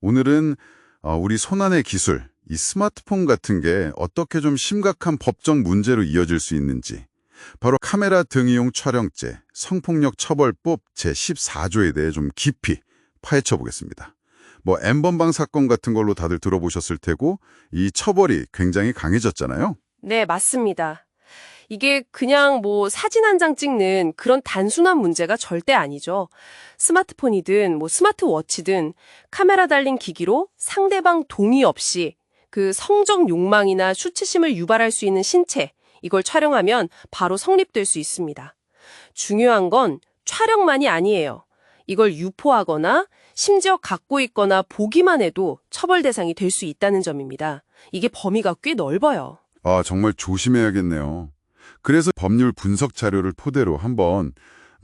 오늘은 어, 우리 손안의 기술, 이 스마트폰 같은 게 어떻게 좀 심각한 법적 문제로 이어질 수 있는지 바로 카메라 등 이용 촬영죄, 성폭력 처벌법 제14조에 대해 좀 깊이 파헤쳐 보겠습니다. 뭐 엠번방 사건 같은 걸로 다들 들어보셨을 테고 이 처벌이 굉장히 강해졌잖아요. 네, 맞습니다. 이게 그냥 뭐 사진 한 장 찍는 그런 단순한 문제가 절대 아니죠. 스마트폰이든 뭐 스마트워치든 카메라 달린 기기로 상대방 동의 없이 그 성적 욕망이나 수치심을 유발할 수 있는 신체, 이걸 촬영하면 바로 성립될 수 있습니다. 중요한 건 촬영만이 아니에요. 이걸 유포하거나 심지어 갖고 있거나 보기만 해도 처벌 대상이 될 수 있다는 점입니다. 이게 범위가 꽤 넓어요. 아, 정말 조심해야겠네요. 그래서 법률 분석 자료를 토대로 한번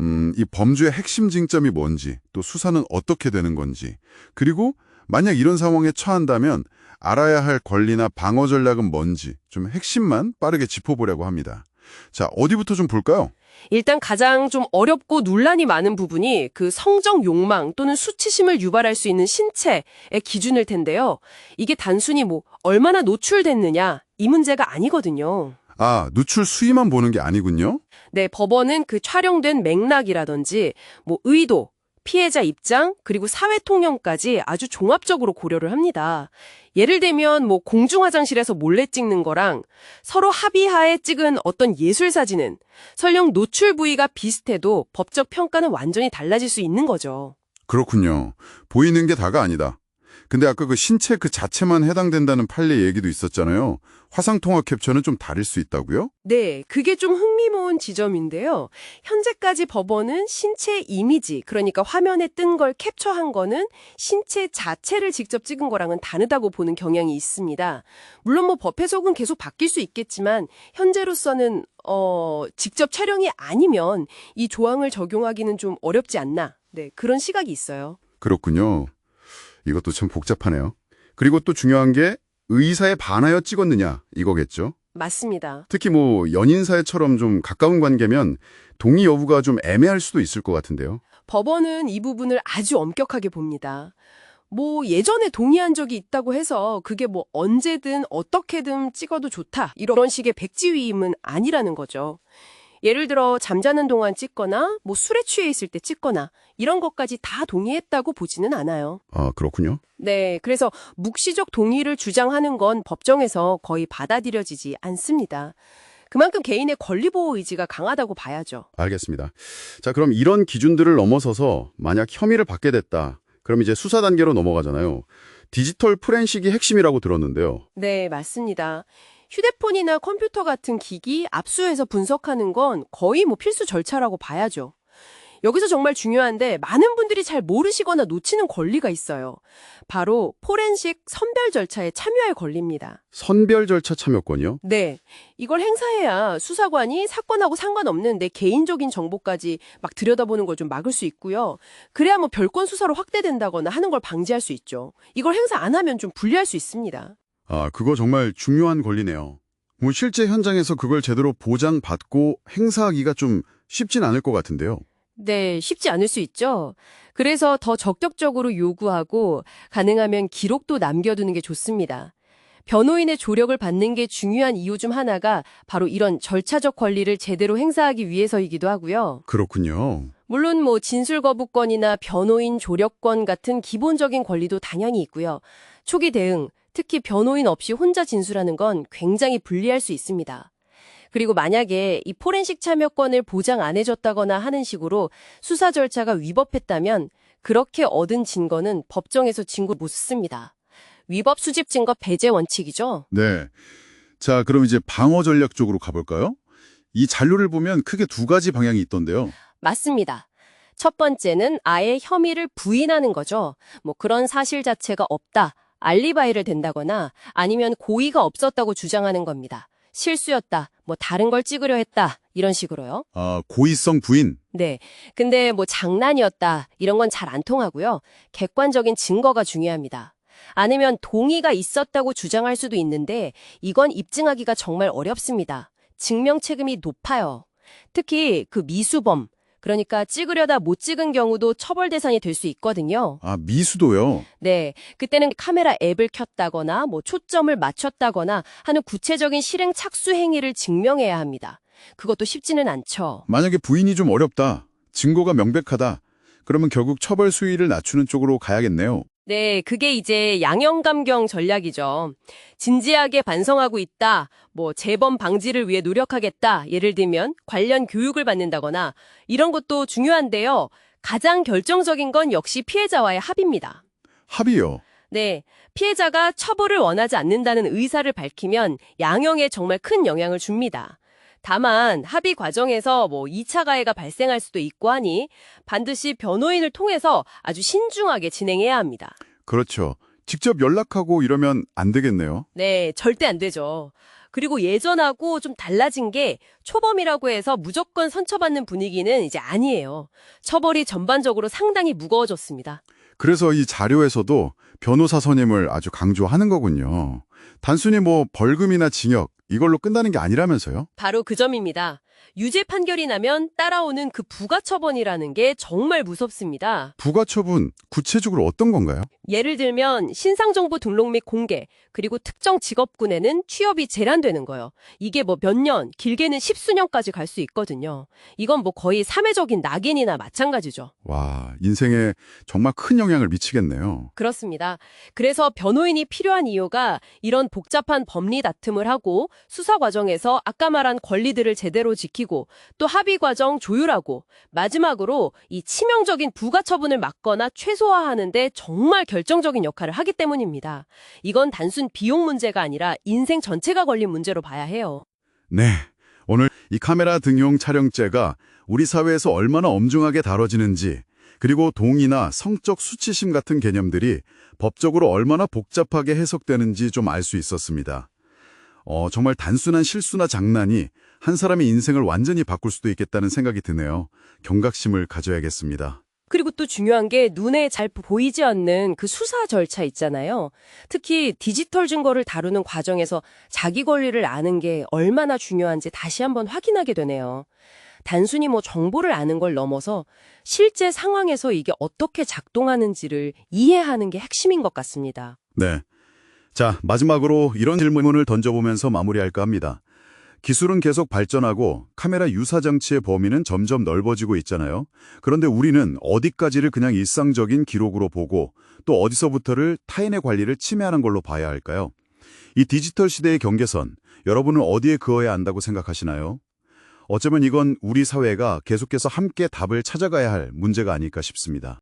음, 이 범죄의 핵심 쟁점이 뭔지, 또 수사는 어떻게 되는 건지, 그리고 만약 이런 상황에 처한다면 알아야 할 권리나 방어 전략은 뭔지 좀 핵심만 빠르게 짚어보려고 합니다. 자, 어디부터 좀 볼까요? 일단 가장 좀 어렵고 논란이 많은 부분이 그 성적 욕망 또는 수치심을 유발할 수 있는 신체의 기준일 텐데요. 이게 단순히 뭐 얼마나 노출됐느냐 이 문제가 아니거든요. 아, 누출 수위만 보는 게 아니군요. 네, 법원은 그 촬영된 맥락이라든지 뭐 의도, 피해자 입장, 그리고 사회 통념까지 아주 종합적으로 고려를 합니다. 예를 들면 뭐 공중 화장실에서 몰래 찍는 거랑 서로 합의하에 찍은 어떤 예술 사진은 설령 노출 부위가 비슷해도 법적 평가는 완전히 달라질 수 있는 거죠. 그렇군요. 보이는 게 다가 아니다. 근데 아까 그 신체 그 자체만 해당된다는 판례 얘기도 있었잖아요. 화상통화 캡처는 좀 다를 수 있다고요? 네, 그게 좀 흥미로운 지점인데요. 현재까지 법원은 신체 이미지, 그러니까 화면에 뜬 걸 캡처한 거는 신체 자체를 직접 찍은 거랑은 다르다고 보는 경향이 있습니다. 물론 뭐 법 해석은 계속 바뀔 수 있겠지만 현재로서는 어, 직접 촬영이 아니면 이 조항을 적용하기는 좀 어렵지 않나. 네, 그런 시각이 있어요. 그렇군요. 이것도 참 복잡하네요. 그리고 또 중요한 게 의사에 반하여 찍었느냐 이거겠죠. 맞습니다. 특히 뭐 연인 사이처럼 좀 가까운 관계면 동의 여부가 좀 애매할 수도 있을 것 같은데요. 법원은 이 부분을 아주 엄격하게 봅니다. 뭐 예전에 동의한 적이 있다고 해서 그게 뭐 언제든 어떻게든 찍어도 좋다 이런 식의 백지위임은 아니라는 거죠. 예를 들어 잠자는 동안 찍거나 뭐 술에 취해 있을 때 찍거나 이런 것까지 다 동의했다고 보지는 않아요. 아 그렇군요. 네, 그래서 묵시적 동의를 주장하는 건 법정에서 거의 받아들여지지 않습니다. 그만큼 개인의 권리보호 의지가 강하다고 봐야죠. 알겠습니다. 자 그럼 이런 기준들을 넘어서서 만약 혐의를 받게 됐다. 그럼 이제 수사 단계로 넘어가잖아요. 디지털 프렌식이 핵심이라고 들었는데요. 네, 맞습니다. 휴대폰이나 컴퓨터 같은 기기 압수해서 분석하는 건 거의 뭐 필수 절차라고 봐야죠. 여기서 정말 중요한데 많은 분들이 잘 모르시거나 놓치는 권리가 있어요. 바로 포렌식 선별 절차에 참여할 권리입니다. 선별 절차 참여권이요? 네. 이걸 행사해야 수사관이 사건하고 상관없는 내 개인적인 정보까지 막 들여다보는 걸 좀 막을 수 있고요. 그래야 뭐 별건 수사로 확대된다거나 하는 걸 방지할 수 있죠. 이걸 행사 안 하면 좀 불리할 수 있습니다. 아 그거 정말 중요한 권리네요. 뭐 실제 현장에서 그걸 제대로 보장받고 행사하기가 좀 쉽진 않을 것 같은데요. 네, 쉽지 않을 수 있죠. 그래서 더 적극적으로 요구하고 가능하면 기록도 남겨두는 게 좋습니다. 변호인의 조력을 받는 게 중요한 이유 중 하나가 바로 이런 절차적 권리를 제대로 행사하기 위해서이기도 하고요. 그렇군요. 물론 뭐 진술 거부권이나 변호인 조력권 같은 기본적인 권리도 당연히 있고요. 초기 대응, 특히 변호인 없이 혼자 진술하는 건 굉장히 불리할 수 있습니다. 그리고 만약에 이 포렌식 참여권을 보장 안 해줬다거나 하는 식으로 수사 절차가 위법했다면 그렇게 얻은 증거는 법정에서 증거 못 씁니다. 위법 수집 증거 배제 원칙이죠. 네. 자, 그럼 이제 방어 전략 쪽으로 가볼까요? 이 잔료를 보면 크게 두 가지 방향이 있던데요. 맞습니다. 첫 번째는 아예 혐의를 부인하는 거죠. 뭐 그런 사실 자체가 없다. 알리바이를 댄다거나 아니면 고의가 없었다고 주장하는 겁니다. 실수였다. 뭐 다른 걸 찍으려 했다. 이런 식으로요. 아, 고의성 부인. 네. 근데 뭐 장난이었다. 이런 건 잘 안 통하고요. 객관적인 증거가 중요합니다. 아니면 동의가 있었다고 주장할 수도 있는데 이건 입증하기가 정말 어렵습니다. 증명 책임이 높아요. 특히 그 미수범, 그러니까 찍으려다 못 찍은 경우도 처벌 대상이 될 수 있거든요. 아, 미수도요? 네, 그때는 카메라 앱을 켰다거나 뭐 초점을 맞췄다거나 하는 구체적인 실행 착수 행위를 증명해야 합니다. 그것도 쉽지는 않죠. 만약에 부인이 좀 어렵다, 증거가 명백하다, 그러면 결국 처벌 수위를 낮추는 쪽으로 가야겠네요. 네, 그게 이제 양형감경 전략이죠. 진지하게 반성하고 있다, 뭐 재범 방지를 위해 노력하겠다, 예를 들면 관련 교육을 받는다거나 이런 것도 중요한데요. 가장 결정적인 건 역시 피해자와의 합의입니다. 합의요. 네, 피해자가 처벌을 원하지 않는다는 의사를 밝히면 양형에 정말 큰 영향을 줍니다. 다만 합의 과정에서 뭐 2차 가해가 발생할 수도 있고 하니 반드시 변호인을 통해서 아주 신중하게 진행해야 합니다. 그렇죠. 직접 연락하고 이러면 안 되겠네요. 네, 절대 안 되죠. 그리고 예전하고 좀 달라진 게 초범이라고 해서 무조건 선처받는 분위기는 이제 아니에요. 처벌이 전반적으로 상당히 무거워졌습니다. 그래서 이 자료에서도 변호사 선임을 아주 강조하는 거군요. 단순히 뭐 벌금이나 징역 이걸로 끝나는 게 아니라면서요? 바로 그 점입니다. 유죄 판결이 나면 따라오는 그 부가처분이라는 게 정말 무섭습니다. 부가처분 구체적으로 어떤 건가요? 예를 들면 신상정보 등록 및 공개, 그리고 특정 직업군에는 취업이 제한되는 거예요. 이게 뭐 몇 년, 길게는 십수년까지 갈 수 있거든요. 이건 뭐 거의 사회적인 낙인이나 마찬가지죠. 와, 인생에 정말 큰 영향을 미치겠네요. 그렇습니다. 그래서 변호인이 필요한 이유가 이런 복잡한 법리 다툼을 하고 수사 과정에서 아까 말한 권리들을 제대로 지키고 또 합의 과정 조율하고 마지막으로 이 치명적인 부가 처분을 막거나 최소화하는 데 정말 결정적인 역할을 하기 때문입니다. 이건 단순 비용 문제가 아니라 인생 전체가 걸린 문제로 봐야 해요. 네. 오늘 이 카메라 등용 촬영죄가 우리 사회에서 얼마나 엄중하게 다뤄지는지, 그리고 동의나 성적 수치심 같은 개념들이 법적으로 얼마나 복잡하게 해석되는지 좀 알 수 있었습니다. 어, 정말 단순한 실수나 장난이 한 사람의 인생을 완전히 바꿀 수도 있겠다는 생각이 드네요. 경각심을 가져야겠습니다. 그리고 또 중요한 게 눈에 잘 보이지 않는 그 수사 절차 있잖아요. 특히 디지털 증거를 다루는 과정에서 자기 권리를 아는 게 얼마나 중요한지 다시 한번 확인하게 되네요. 단순히 뭐 정보를 아는 걸 넘어서 실제 상황에서 이게 어떻게 작동하는지를 이해하는 게 핵심인 것 같습니다. 네. 자, 마지막으로 이런 질문을 던져보면서 마무리할까 합니다. 기술은 계속 발전하고 카메라 유사 장치의 범위는 점점 넓어지고 있잖아요. 그런데 우리는 어디까지를 그냥 일상적인 기록으로 보고 또 어디서부터를 타인의 관리를 침해하는 걸로 봐야 할까요? 이 디지털 시대의 경계선, 여러분은 어디에 그어야 한다고 생각하시나요? 어쩌면 이건 우리 사회가 계속해서 함께 답을 찾아가야 할 문제가 아닐까 싶습니다.